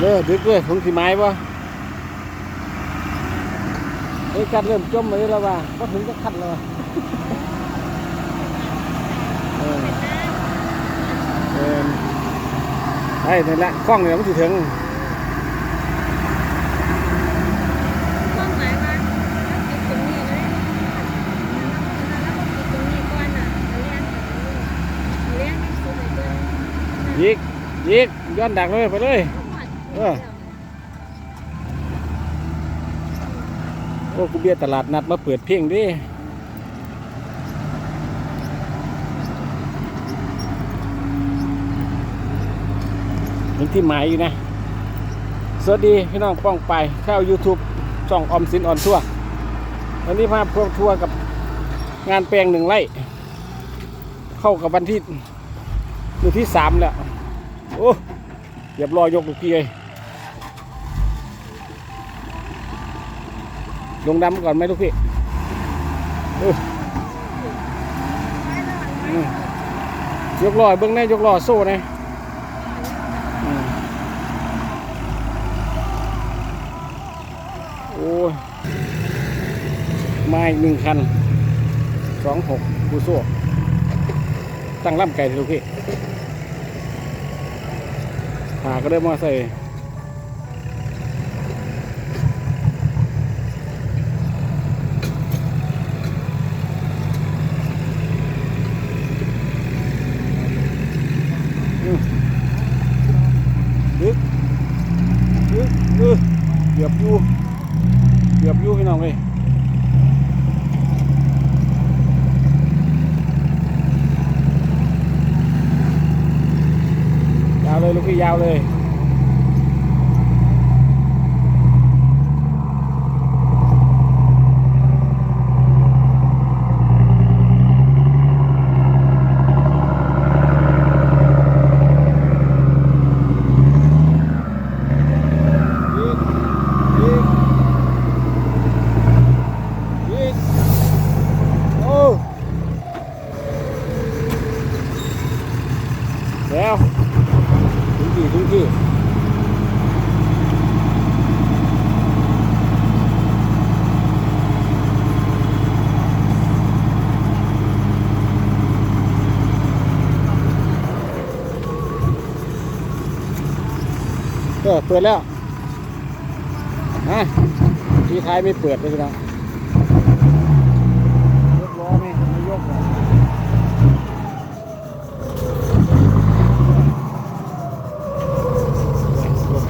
เด้อดึกเลยถุงสีไม้ปะไอ้ยกัดเริ่มจมเลยแล้วว่าก็ถึงจะคัดแล้วว่ะเออเออไอ้นี่นแหละคล้องเนี่ยมันสิถึงความหมายว่าติดตรงนี้เลยแล้วก็ติดตรงนี้ก่อนน่ะเลี้ยงเลี้ยงที่สุดเลยตัวยิกยิกย้อนดักเลยไปเลย เออโอ้กูเบียตลาดนัดมาเปิดเพลงดิเห็นที่หมายอยู่นะ สวัสดีพี่น้องป้องไปเข้า YouTube ช่องออมสินออนทัวร์วันนี้พาพวกทัวร์กับงานแปลงหนึ่งไร่ เข้ากับวันที่อยู่ที่สามแล้ว โอ้เรียบรอยยกลูกพี่เลย ลงดำก่อนไหมลูกพี่ยกลอยเบื้องในยกลอโซ่ไงอืมโอ้ยมาอีกหนึ่งคันสองหกกูโซ่ตั้งล่ำไก่ลูกพี่หาก็ได้มาใส่อืมยึกยึกเออ เยียบยู่เหยียบยู่พี่น้องเลยยาวเลยลูกพี่ยาวเลยงยิงยิงโอ้ แล้วถึงที่ถึงที่เออเปิดแล้วฮะที่ท้ายไม่เปิดเลยน้องยกล้อไหมไม่ยกหรอกตัวก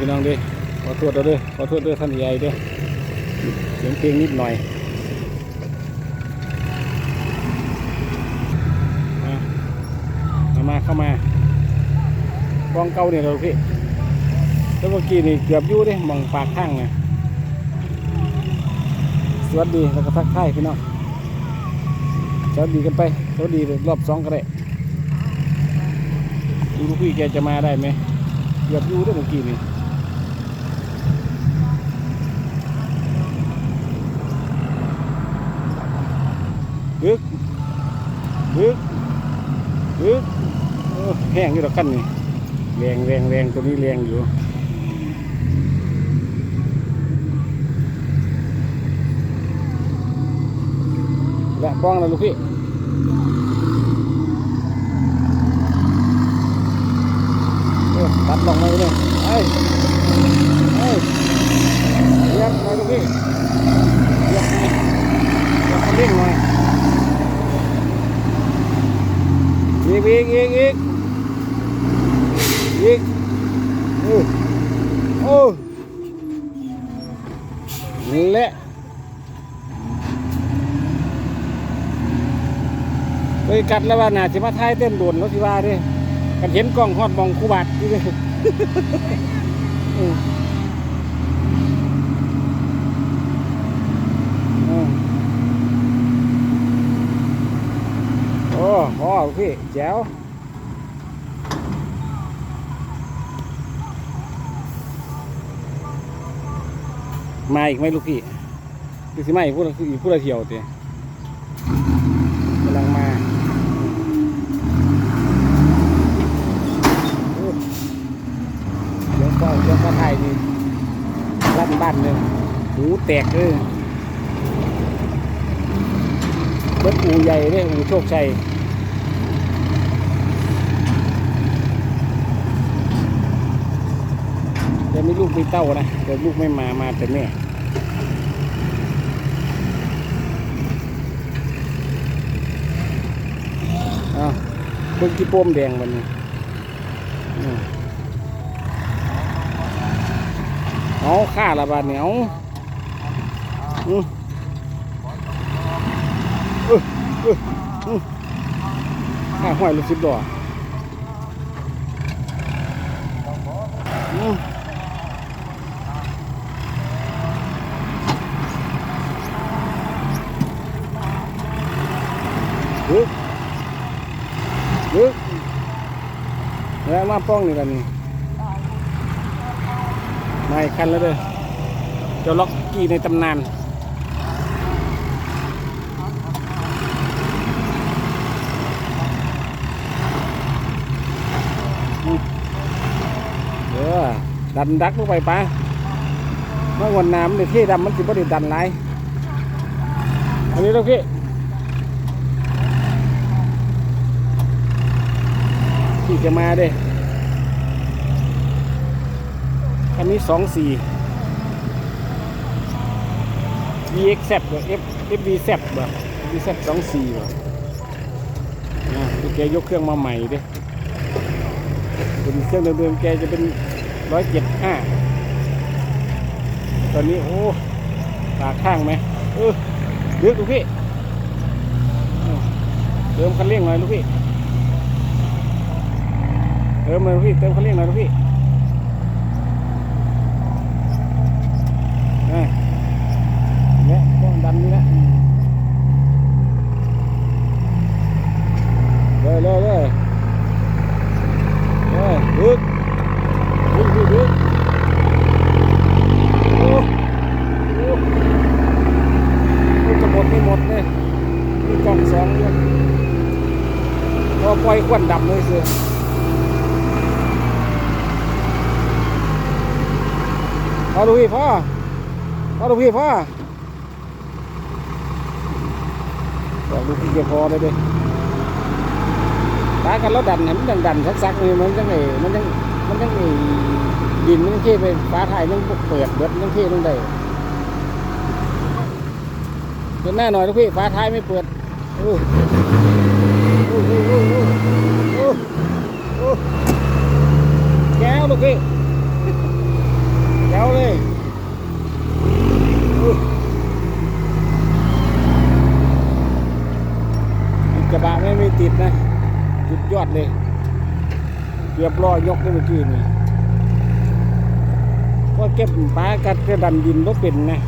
พี่น้องด้วยขอโทษเราด้วยขอโทษด้วยท่านใหญ่ด้วยเสียงเพลงนิดหน่อยอะ เอามาเข้ามา กองเก่าเนี่ยเราพี่แล้วเมื่อกี้นี่เกือบยู่ดิมองปากข้างไงสวัสดีแล้วก็ทักทายพี่น้องสวัสดีกันไปสวัสดีรอบสองก็ได้ดูลูกพี่แกจะมาได้ไหมเกือบยู่ด้อเมื่อกี้นี่ดึกดึกยึดแห้งอยู่ดอกกันนี่ แรงแรงแรงตัวนี้แรงอยู่และป้องแล้วลูกพี่ตัดลงมาเลยไอ้ไอ้เรียบไปลูกพี่เรียบไปร่งหน่อยอีกอีกอีกอีก อีกโอ้โอ้นี่และไปกัดแล้วว่าน่าจะมาท้ายเต้นโดนแล้วสิว่าดิกันเห็นกล้องฮอดมองคูบาดอยู่เด้อืมอืมโอ้พ่อพี่แจ๋ว มาอีกไหมลูกพี่คือสิมาอีกพูดอีกพูดละเที่ยวเตีกำลังมาโอ้เดี๋ยวก็เดี๋ยวก็ไทยนี่ลั่นบ้านเลยหูแตกเลยเบิดอูใหญ่เลยอูโชคชัย เดี๋ยวมีลูกมีเต้านะเดี๋ยวลูกไม่มามาแต่แม่อ้าวเบิ่งกี่ป้มแดงวันนี้อืมเอาค่าละบาทเหนียวอืมเออเอออืมค่าห้อยลูกสิบดอกอื มฮึลึกแล้วมาป้องนี่กันนี่มาอีกคันแล้วเด้อเจ้าล็อกกี้ในตำนานเออดันดักลงไปปะเมื่อวันน้ำในที่ดำมันสิบ่ได้ดันไรอันนี้ลูกพี่ ที่จะมาเด้อันนี้สองสี่ VX Z บ่ F FV Z บ่ FV Z สองสี่บ่นะที่แกยกเครื่องมาใหม่เด้เป็นเครื่องเดิมๆแกจะเป็นร้อยเจ็ดห้าตอนนี้โอ้ปากข้างไหมเออเลือกลูกพี่อืมเติมคันเร่งหน่อยลูกพี่ เติมเลยพี่เติมคันเร่งหน่อยพี่เนี่ยต้องดันนี่นะเลยเลยเลยเลยดึกดึกดึกดึกโอ้โอ้โอ้จะหมดไม่หมดเลยมีกล่องสองเนี่ยพอปล่อยควันดำเลยเสื พอดูพี่พ่อพอดูพี่พ่อบอกดูพี่เกียร์พอเลยดิตากันแล้วดันเห็นมันดันดันซักซักๆนี่มันจังไงมันจังมันจังไงดินมันจังเทไปฟ้าไทยมันเปิดเบิดมันจังเทลงได้เดินหน้าหน่อยลูกพี่ฟ้าท้ายไม่เปิดโอ้โอ้โอ้โอ้โอ้โอ้โอ้แก้วลูกพี่ แก้วเลยกระบะไม่ไม่ติดนะจุดยอดเลยเรียบร้อยยกได้เมื่อกี้นี่ก็เก็บปลากัดกระดันดินก็เป็นนะ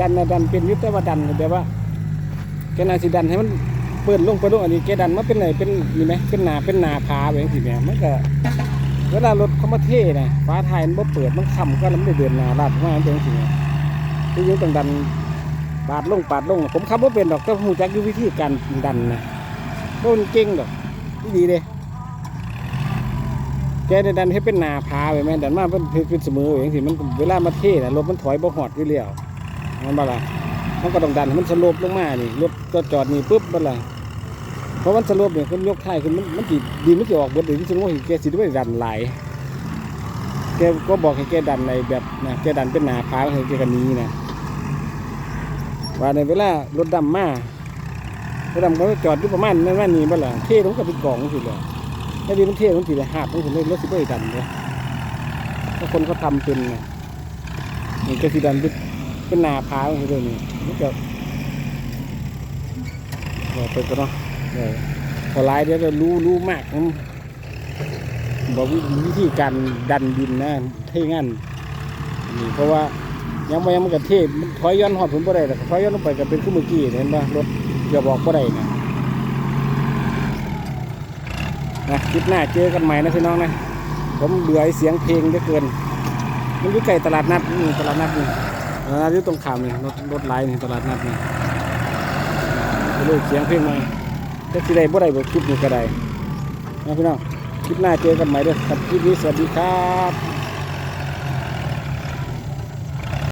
ดันนะดันเป็นยุทธว่าดันแบบว่าแกนาสิดันให้มันเปิดลงไปลงอันนี้แกดันมาเป็นไหนเป็นนี่ไหมเป็นหนาเป็นหนาพาแบบนี้เนี่มันก็ เวลารถเขามาเท่นะฟ้าไทยมันบ่เปิดมันค่ำก็ล้วมันได้เดินนาลาดมาเป็นจริงๆที่ยังต้องดันปาดลงปาดลง ผมขับว่าเป็นดอกแต่ผมรู้จักอยู่วิธีการดันนะโดนเก่งดอกที่ดีเลยแกได้ดันให้เป็นนาพาไปแม่ดันมาเป็นเป็นเสมออย่างสิมันเวลามาเท่นะรถมันถอยบ่หอดอยู่แล้วมันบ่ล่ะมันก็ต้องดันมันสลปลงมานี่รถก็จอดนี่ปุ๊บบ่ล่ะ เพราะมันสโลปเนี่ยคนยกท้ายขึ้นมันมันสิดีมันจะออกเบิดเลยที่สมมติแกสิด้วยดันไหลแกก็บอกให้แกดันในแบบนะแกดันเป็นหนาพาให้แกกันนี้นะว่าในเวลารถดำมาระดำก็จอดอยู่ประมาณนั้นว่านี้บ่ล่ะเท่ลงกับเป็นกล่องสิเลยถ้าดีมันเท่ลงสิเลยหาบลงสิเลยรถสิบ่ได้ดันเลยถ้าคนเขาทำเป็นนะนี่ก็สิดันเป็นเป็นหนาพาลงสิเลยนี่มันก็บอกไปก็เนาะ เออพอไล่เดี๋ยวจะรู้รู้มากนะบอกวิธีการดันดินนะเท่งั้นนี่เพราะว่ายังไม่ยังมันกระเทศถอยย้อนหอดผมบ่ได้แต่ถอยย้อนลงไปก็เป็นขึ้นเมื่อกี้เห็นป่ะรถอย่าบอกบ่ได้นะนะคลิปหน้าเจอกันใหม่นะพี่น้องนะผมเบื่อเสียงเพลงเหลือเกินมันอยู่ใกล้ตลาดนัดนี่ตลาดนัดนี่ตลาดนัดอยู่ตรงข้ามนี่รถรถไลน์นี่ตลาดนัดนี่ไปเลยเสียงเพลงมา จะสิได้บ่ได้บ่คลิปนี้ก็ได้นะพี่น้องคลิปหน้าเจอกันใหม่เด้อครับคลิปนี้สวัสดีครับ